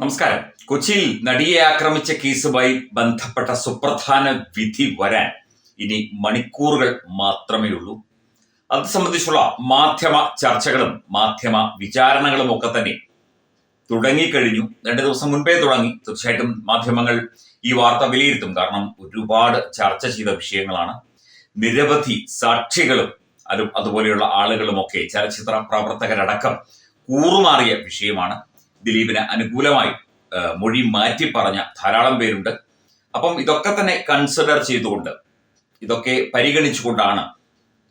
നമസ്കാരം. കൊച്ചിയിൽ നടിയെ ആക്രമിച്ച കേസുമായി ബന്ധപ്പെട്ട സുപ്രധാന വിധി വരാൻ ഇനി മണിക്കൂറുകൾ മാത്രമേ ഉള്ളൂ അത് സംബന്ധിച്ചുള്ള മാധ്യമ ചർച്ചകളും മാധ്യമ വിചാരണകളും ഒക്കെ തന്നെ തുടങ്ങിക്കഴിഞ്ഞു. രണ്ടു ദിവസം മുൻപേ തുടങ്ങി. തീർച്ചയായിട്ടും മാധ്യമങ്ങൾ ഈ വാർത്ത വിലയിരുത്തും. കാരണം ഒരുപാട് ചർച്ച ചെയ്ത വിഷയങ്ങളാണ്. നിരവധി സാക്ഷികളും അതും അതുപോലെയുള്ള ആളുകളുമൊക്കെ ചലച്ചിത്ര പ്രവർത്തകരടക്കം കൂറുമാറിയ വിഷയമാണ്. ദിലീപിന് അനുകൂലമായി മൊഴി മാറ്റി പറഞ്ഞ ധാരാളം പേരുണ്ട്. അപ്പം ഇതൊക്കെ തന്നെ കൺസിഡർ ചെയ്തുകൊണ്ട് ഇതൊക്കെ പരിഗണിച്ചുകൊണ്ടാണ്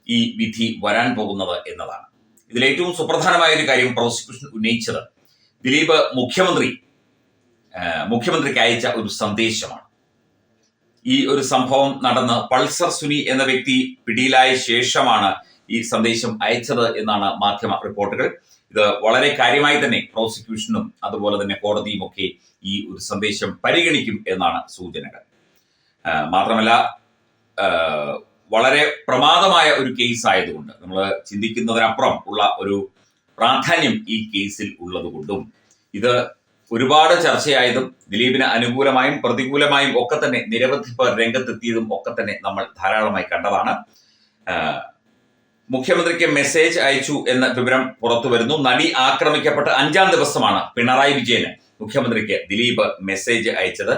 ഈ വിധി വരാൻ പോകുന്നത് എന്നതാണ്. ഇതിൽ ഏറ്റവും സുപ്രധാനമായ ഒരു കാര്യം പ്രോസിക്യൂഷൻ ഉന്നയിച്ചത് ദിലീപ് മുഖ്യമന്ത്രി മുഖ്യമന്ത്രിക്ക് അയച്ച ഒരു സന്ദേശമാണ്. ഈ ഒരു സംഭവം നടന്ന് പൾസർ സുനി എന്ന വ്യക്തി പിടിയിലായ ശേഷമാണ് ഈ സന്ദേശം അയച്ചത് എന്നാണ് മാധ്യമ റിപ്പോർട്ടുകൾ. ഇത് വളരെ കാര്യമായി തന്നെ പ്രോസിക്യൂഷനും അതുപോലെ തന്നെ കോടതിയും ഒക്കെ ഈ ഒരു സന്ദേശം പരിഗണിക്കും എന്നാണ് സൂചനകൾ. മാത്രമല്ല വളരെ പ്രമാദമായ ഒരു കേസ് ആയതുകൊണ്ട് നമ്മൾ ചിന്തിക്കുന്നതിനപ്പുറം ഉള്ള ഒരു പ്രാധാന്യം ഈ കേസിൽ ഉള്ളതുകൊണ്ടും ഇത് ഒരുപാട് ചർച്ചയായതും ദിലീപിന് അനുകൂലമായും പ്രതികൂലമായും ഒക്കെ തന്നെ നിരവധി പേർ രംഗത്തെത്തിയതും ഒക്കെ തന്നെ നമ്മൾ ധാരാളമായി കണ്ടതാണ്. മുഖ്യമന്ത്രിക്ക് മെസ്സേജ് അയച്ചു എന്ന വിവരം പുറത്തു വരുന്നു. നടി ആക്രമിക്കപ്പെട്ട അഞ്ചാം ദിവസമാണ് പിണറായി വിജയന് മുഖ്യമന്ത്രിക്ക് ദിലീപ് മെസ്സേജ് അയച്ചത്.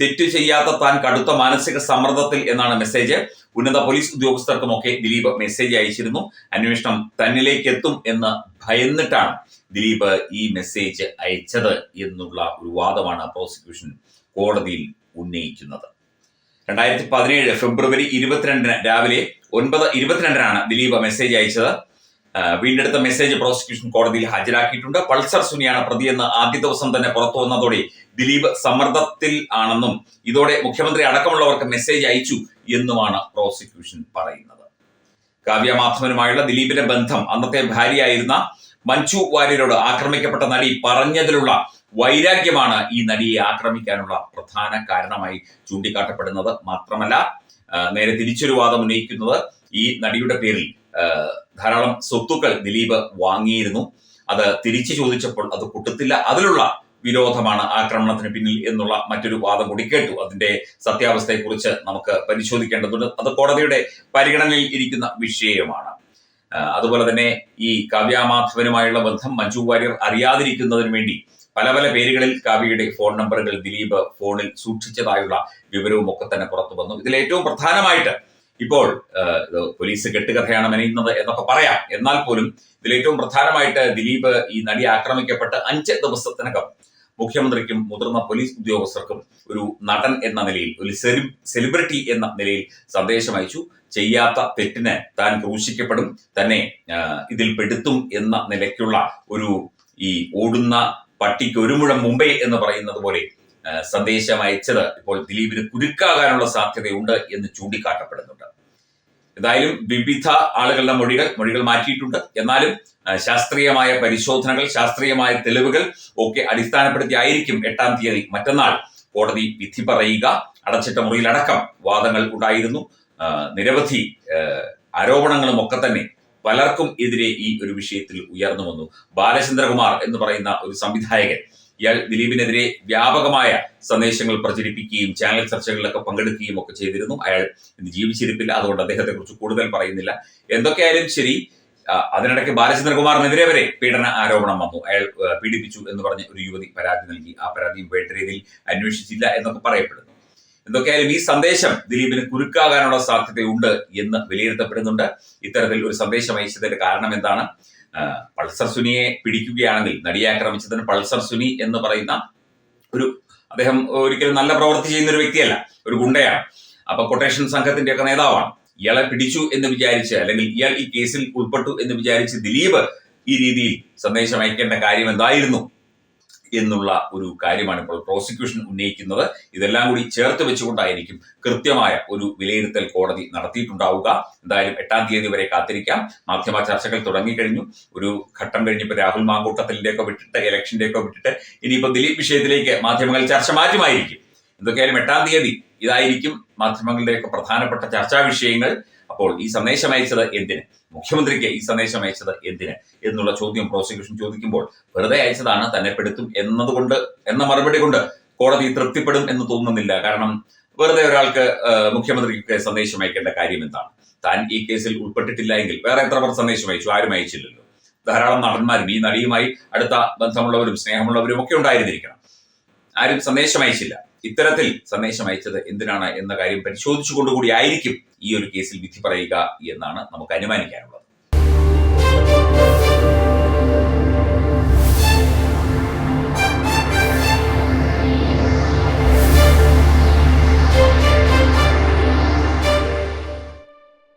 തെറ്റു ചെയ്യാത്ത താൻ കടുത്ത മാനസിക സമ്മർദ്ദത്തിൽ എന്നാണ് മെസ്സേജ്. ഉന്നത പോലീസ് ഉദ്യോഗസ്ഥർക്കുമൊക്കെ ദിലീപ് മെസ്സേജ് അയച്ചിരുന്നു. അന്വേഷണം തന്നിലേക്ക് എത്തും എന്ന് ഭയന്നിട്ടാണ് ദിലീപ് ഈ മെസ്സേജ് അയച്ചത് എന്നുള്ള ഒരു വാദമാണ് പ്രോസിക്യൂഷൻ കോടതിയിൽ ഉന്നയിക്കുന്നത്. രണ്ടായിരത്തി പതിനേഴ് ഫെബ്രുവരി ഇരുപത്തിരണ്ടിന് രാവിലെ ഒൻപത് ഇരുപത്തിരണ്ടിനാണ് ദിലീപ് മെസ്സേജ് അയച്ചത്. വീണ്ടെടുത്ത മെസ്സേജ് പ്രോസിക്യൂഷൻ കോടതിയിൽ ഹാജരാക്കിയിട്ടുണ്ട്. പൾസർ സുനിയാണ് പ്രതിയെന്ന് ആദ്യ ദിവസം തന്നെ പുറത്തു വന്നതോടെ ദിലീപ് സമ്മർദ്ദത്തിൽ ആണെന്നും ഇതോടെ മുഖ്യമന്ത്രി അടക്കമുള്ളവർക്ക് മെസ്സേജ് അയച്ചു എന്നുമാണ് പ്രോസിക്യൂഷൻ പറയുന്നത്. കാവ്യ മാധവനുമായുള്ള ദിലീപിന്റെ ബന്ധം അന്നത്തെ ഭാര്യയായിരുന്ന മഞ്ജു വാര്യരോട് ആക്രമിക്കപ്പെട്ട നടി പറഞ്ഞതിലുള്ള വൈരാഗ്യമാണ് ഈ നടിയെ ആക്രമിക്കാനുള്ള പ്രധാന കാരണമായി ചൂണ്ടിക്കാട്ടപ്പെടുന്നത് മാത്രമല്ല നേരെ തിരിച്ചൊരു വാദം ഉന്നയിക്കുന്നത് ഈ നടിയുടെ പേരിൽ ധാരാളം സ്വത്തുക്കൾ ദിലീപ് വാങ്ങിയിരുന്നു. അത് തിരിച്ചു ചോദിച്ചപ്പോൾ അത് കിട്ടത്തില്ല അതിലുള്ള വിരോധമാണ് ആക്രമണത്തിന് പിന്നിൽ എന്നുള്ള മറ്റൊരു വാദം കൂടി കേട്ടു. അതിന്റെ സത്യാവസ്ഥയെക്കുറിച്ച് നമുക്ക് പരിശോധിക്കേണ്ടതുണ്ട്. അത് കോടതിയുടെ പരിഗണനയിൽ ഇരിക്കുന്ന വിഷയമാണ്. അതുപോലെ തന്നെ ഈ കാവ്യാമാധവനുമായുള്ള ബന്ധം മഞ്ജു വാര്യർ അറിയാതിരിക്കുന്നതിന് വേണ്ടി പല പല പേരുകളിൽ കാവ്യയുടെ ഫോൺ നമ്പറുകൾ ദിലീപ് ഫോണിൽ സൂക്ഷിച്ചതായുള്ള വിവരവും ഒക്കെ തന്നെ പുറത്തു വന്നു. ഇതിൽ ഏറ്റവും പ്രധാനമായിട്ട് ഇപ്പോൾ പോലീസ് കെട്ടുകഥയാണ് മെനയുന്നത് എന്നൊക്കെ പറയാം. എന്നാൽ പോലും ഇതിൽ ഏറ്റവും പ്രധാനമായിട്ട് ദിലീപ് ഈ നടി ആക്രമിക്കപ്പെട്ട് അഞ്ച് ദിവസത്തിനകം മുഖ്യമന്ത്രിക്കും മുതിർന്ന പോലീസ് ഉദ്യോഗസ്ഥർക്കും ഒരു നടൻ എന്ന നിലയിൽ ഒരു സെലി- സെലിബ്രിറ്റി എന്ന നിലയിൽ സന്ദേശം അയച്ചു. ചെയ്യാത്ത തെറ്റിന് താൻ ക്രൂശിക്കപ്പെടും തന്നെ ഇതിൽ പെടുത്തും എന്ന നിലയ്ക്കുള്ള ഒരു ഈ ഓടുന്ന പട്ടിക്ക് ഒരു മുഴം മുംബൈ എന്ന് പറയുന്നത് പോലെ സന്ദേശം അയച്ചത് ഇപ്പോൾ ദിലീപിന് കുരുക്കാകാനുള്ള സാധ്യതയുണ്ട് എന്ന് ചൂണ്ടിക്കാട്ടപ്പെടുന്നുണ്ട്. എന്തായാലും വിവിധ ആളുകളുടെ മൊഴികൾ മൊഴികൾ മാറ്റിയിട്ടുണ്ട്. എന്നാലും ശാസ്ത്രീയമായ പരിശോധനകൾ ശാസ്ത്രീയമായ തെളിവുകൾ ഒക്കെ അടിസ്ഥാനപ്പെടുത്തിയായിരിക്കും എട്ടാം തീയതി മറ്റന്നാൾ കോടതി വിധി പറയുക. അടച്ചിട്ട മുറിയിലടക്കം വാദങ്ങൾ ഉണ്ടായിരുന്നു. നിരവധി ആരോപണങ്ങളും ഒക്കെ തന്നെ പലർക്കും എതിരെ ഈ ഒരു വിഷയത്തിൽ ഉയർന്നു വന്നു. ബാലചന്ദ്രകുമാർ എന്ന് പറയുന്ന ഒരു സംവിധായകൻ ഇയാൾ ദിലീപിനെതിരെ വ്യാപകമായ സന്ദേശങ്ങൾ പ്രചരിപ്പിക്കുകയും ചാനൽ ചർച്ചകളിലൊക്കെ പങ്കെടുക്കുകയും ഒക്കെ ചെയ്തിരുന്നു. അയാൾ ഇന്ന് ജീവിച്ചിരിപ്പില്ല അതുകൊണ്ട് അദ്ദേഹത്തെ കുറിച്ച് കൂടുതൽ പറയുന്നില്ല. എന്തൊക്കെയായാലും ശരി അതിനിടയ്ക്ക് ബാലചന്ദ്രകുമാറിനെതിരെ വരെ പീഡന ആരോപണം വന്നു. അയാൾ പീഡിപ്പിച്ചു എന്ന് പറഞ്ഞ് ഒരു യുവതി പരാതി നൽകി. ആ പരാതിയും വേണ്ട രീതിയിൽ അന്വേഷിച്ചില്ല എന്നൊക്കെ പറയപ്പെടുന്നു. എന്തൊക്കെയായാലും ഈ സന്ദേശം ദിലീപിന് കുരുക്കാകാനുള്ള സാധ്യതയുണ്ട് എന്ന് വിലയിരുത്തപ്പെടുന്നുണ്ട്. ഇത്തരത്തിൽ ഒരു സന്ദേശം അയച്ചതിന്റെ കാരണം എന്താണ്? പൾസർ സുനിയെ പിടിക്കുകയാണെങ്കിൽ നടിയെ ആക്രമിച്ചതിന് പൾസർ സുനി എന്ന് പറയുന്ന ഒരു അദ്ദേഹം ഒരിക്കലും നല്ല പ്രവൃത്തി ചെയ്യുന്ന ഒരു വ്യക്തിയല്ല ഒരു ഗുണ്ടയാണ്. അപ്പൊ കൊട്ടേഷൻ സംഘത്തിന്റെ ഒക്കെ നേതാവാണ്. ഇയാളെ പിടിച്ചു എന്ന് വിചാരിച്ച് അല്ലെങ്കിൽ ഇയാൾ ഈ കേസിൽ ഉൾപ്പെട്ടു എന്ന് വിചാരിച്ച് ദിലീപ് ഈ രീതിയിൽ സന്ദേശം അയക്കേണ്ട കാര്യം എന്തായിരുന്നു? എന്നുള്ള ഒരു കാര്യമാണ് ഇപ്പോൾ പ്രോസിക്യൂഷൻ ഉന്നയിക്കുന്നത്. ഇതെല്ലാം കൂടി ചേർത്ത് വെച്ചുകൊണ്ടായിരിക്കും കൃത്യമായ ഒരു വിലയിരുത്തൽ കോടതി നടത്തിയിട്ടുണ്ടാവുക. എന്തായാലും എട്ടാം തീയതി വരെ കാത്തിരിക്കാം. മാധ്യമ ചർച്ചകൾ തുടങ്ങിക്കഴിഞ്ഞു. ഒരു ഘട്ടം കഴിഞ്ഞപ്പോൾ രാഹുൽ മാങ്കൂട്ടത്തിന്റെ ഒക്കെ വിട്ടിട്ട് ഇലക്ഷന്റെയൊക്കെ വിട്ടിട്ട് ഇനിയിപ്പോൾ ദിലീപ് വിഷയത്തിലേക്ക് മാധ്യമങ്ങൾ ചർച്ച മാറ്റുമായിരിക്കും. എന്തൊക്കെയായാലും എട്ടാം തീയതി ഇതായിരിക്കും മാധ്യമങ്ങളുടെയൊക്കെ പ്രധാനപ്പെട്ട ചർച്ചാ വിഷയങ്ങൾ. അപ്പോൾ ഈ സന്ദേശം അയച്ചത് എന്തിന്? മുഖ്യമന്ത്രിക്ക് ഈ സന്ദേശം അയച്ചത് എന്തിന്? എന്നുള്ള ചോദ്യം പ്രോസിക്യൂഷൻ ചോദിക്കുമ്പോൾ വെറുതെ അയച്ചതാണ് തന്നെ പെടുത്തും എന്നതുകൊണ്ട് എന്ന മറുപടി കൊണ്ട് കോടതി തൃപ്തിപ്പെടും എന്ന് തോന്നുന്നില്ല. കാരണം വെറുതെ ഒരാൾക്ക് മുഖ്യമന്ത്രിക്ക് സന്ദേശം അയക്കേണ്ട കാര്യം എന്താണ്? താൻ ഈ കേസിൽ ഉൾപ്പെട്ടിട്ടില്ല എങ്കിൽ വേറെ എത്ര പേർ സന്ദേശം അയച്ചു? ആരും അയച്ചില്ലല്ലോ. ധാരാളം നടന്മാരും ഈ നടിയുമായി അടുത്ത ബന്ധമുള്ളവരും സ്നേഹമുള്ളവരും ഒക്കെ ഉണ്ടായിരുന്നിരിക്കണം. ആരും സന്ദേശം അയച്ചില്ല. ഇത്തരത്തിൽ സന്ദേശം അയച്ചത് എന്തിനാണ് എന്ന കാര്യം പരിശോധിച്ചുകൊണ്ടുകൂടി ആയിരിക്കും ഈ ഒരു കേസിൽ വിധി പറയുക എന്നാണ് നമുക്ക് അനുമാനിക്കാനുള്ളത്.